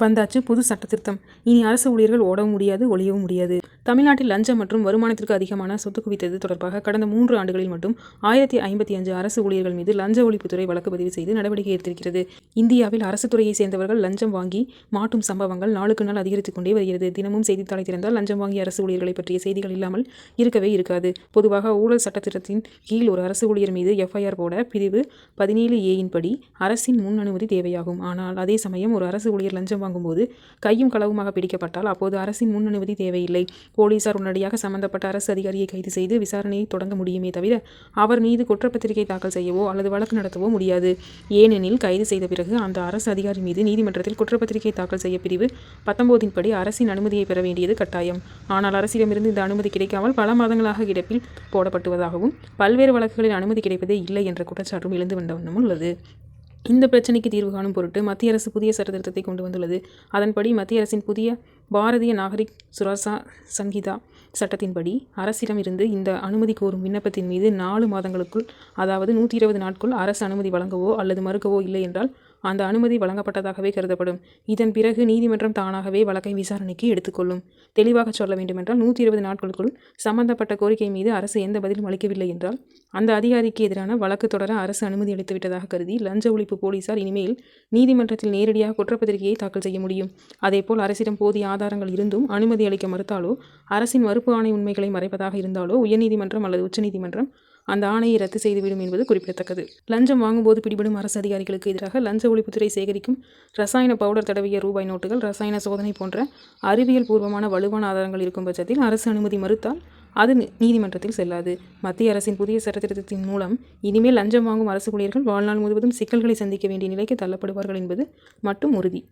வந்தாச்சு புது சட்ட திருத்தம் இனி அரசு ஊழியர்கள் ஓடவும் முடியாது ஒழியவும் முடியாது. தமிழ்நாட்டில் லஞ்சம் மற்றும் வருமானத்திற்கு அதிகமான சொத்து குவித்தது தொடர்பாக கடந்த மூன்று ஆண்டுகளில் மட்டும் ஆயிரத்தி ஐம்பத்தி அஞ்சு அரசு ஊழியர்கள் மீது லஞ்ச ஒழிப்புத்துறை வழக்கு பதிவு செய்து நடவடிக்கை எடுத்திருக்கிறது. இந்தியாவில் அரசு துறையை சேர்ந்தவர்கள் லஞ்சம் வாங்கி மாட்டும் சம்பவங்கள் நாளுக்கு நாள் அதிகரித்துக் கொண்டே வருகிறது. தினமும் செய்தித்தாளை திறந்தால் லஞ்சம் வாங்கிய அரசு ஊழியர்களை பற்றிய செய்திகள் இல்லாமல் இருக்கவே இருக்காது. பொதுவாக ஊழல் சட்டத்திட்டத்தின் கீழ் ஒரு அரசு ஊழியர் மீது எஃப்ஐஆர் போட பிரிவு பதினேழு ஏயின் படி அரசின் முன் அனுமதி தேவையாகும். ஆனால் அதே சமயம் ஒரு அரசு ஊழியர் லஞ்சம் வாங்கும்போது கையும் களவுமாக பிடிக்கப்பட்டால் அப்போது அரசின் முன் அனுமதி தேவையில்லை. போலீசார் உடனடியாக சம்பந்தப்பட்ட அரசு அதிகாரியை கைது செய்து விசாரணையை தொடங்க முடியுமே தவிர அவர் மீது குற்றப்பத்திரிகை தாக்கல் செய்யவோ அல்லது வழக்கு நடத்தவோ முடியாது. ஏனெனில் கைது செய்த பிறகு அந்த அரசு அதிகாரி மீது நீதிமன்றத்தில் குற்றப்பத்திரிகை தாக்கல் செய்ய பிரிவு பத்தொன்பதின் படி அரசின் அனுமதியை பெற வேண்டியது கட்டாயம். ஆனால் அரசிடமிருந்து இந்த அனுமதி கிடைக்காமல் பல மாதங்களாக கிடப்பில் போடப்பட்டுவதாகவும் பல்வேறு வழக்குகளில் அனுமதி கிடைப்பதே இல்லை என்ற குற்றச்சாட்டும் எழுந்து வந்த உள்ளது. இந்த பிரச்சனைக்கு தீர்வு காணும் பொருட்டு மத்திய அரசு புதிய சட்டத்திருத்தத்தை கொண்டு வந்துள்ளது. அதன்படி மத்திய அரசின் புதிய பாரதிய நாகரிக் சுராசா சங்கீதா சட்டத்தின்படி அரசிடம் இருந்து இந்த அனுமதி கோரும் விண்ணப்பத்தின் மீது நாலு மாதங்களுக்குள் அதாவது நூற்றி இருபது நாட்கள் அரசு அனுமதி வழங்கவோ அல்லது மறுக்கவோ இல்லை என்றால் அந்த அனுமதி வழங்கப்பட்டதாகவே கருதப்படும். இதன் பிறகு நீதிமன்றம் தானாகவே வழக்கை விசாரணைக்கு எடுத்துக்கொள்ளும். தெளிவாக சொல்ல வேண்டுமென்றால் நூற்றி இருபது நாட்களுக்குள் சம்பந்தப்பட்ட கோரிக்கை மீது அரசு எந்த பதிலும் அளிக்கவில்லை என்றால் அந்த அதிகாரிக்கு எதிரான வழக்கு தொடர அரசு அனுமதி அளித்துவிட்டதாக கருதி லஞ்ச ஒழிப்பு போலீசார் இனிமேல் நீதிமன்றத்தில் நேரடியாக குற்றப்பத்திரிகையை தாக்கல் செய்ய முடியும். அதேபோல் அரசிடம் போதிய ஆதாரங்கள் இருந்தும் அனுமதி அளிக்க மறுத்தாலோ அரசின் மறுப்பு ஆணை உண்மைகளை மறைப்பதாக இருந்தாலோ உயர்நீதிமன்றம் அல்லது உச்சநீதிமன்றம் அந்த ஆணையை ரத்து செய்துவிடும் என்பது குறிப்பிடத்தக்கது. லஞ்சம் வாங்கும்போது பிடிபடும் அரசு அதிகாரிகளுக்கு எதிராக லஞ்ச ஒழிப்புத்துறை சேகரிக்கும் ரசாயன பவுடர் தடவிய ரூபாய் நோட்டுகள் ரசாயன சோதனை போன்ற அறிவியல் பூர்வமான வலுவான ஆதாரங்கள் இருக்கும் பட்சத்தில் அரசு அனுமதி மறுத்தால் அது நீதிமன்றத்தில் செல்லாது. மத்திய அரசின் புதிய சட்டத்திட்டத்தின் மூலம் இனிமேல் லஞ்சம் வாங்கும் அரசு ஊழியர்கள் வாழ்நாள் முழுவதும் சிக்கல்களை சந்திக்க வேண்டிய நிலைக்கு தள்ளப்படுவார்கள் என்பது மட்டும் உறுதி.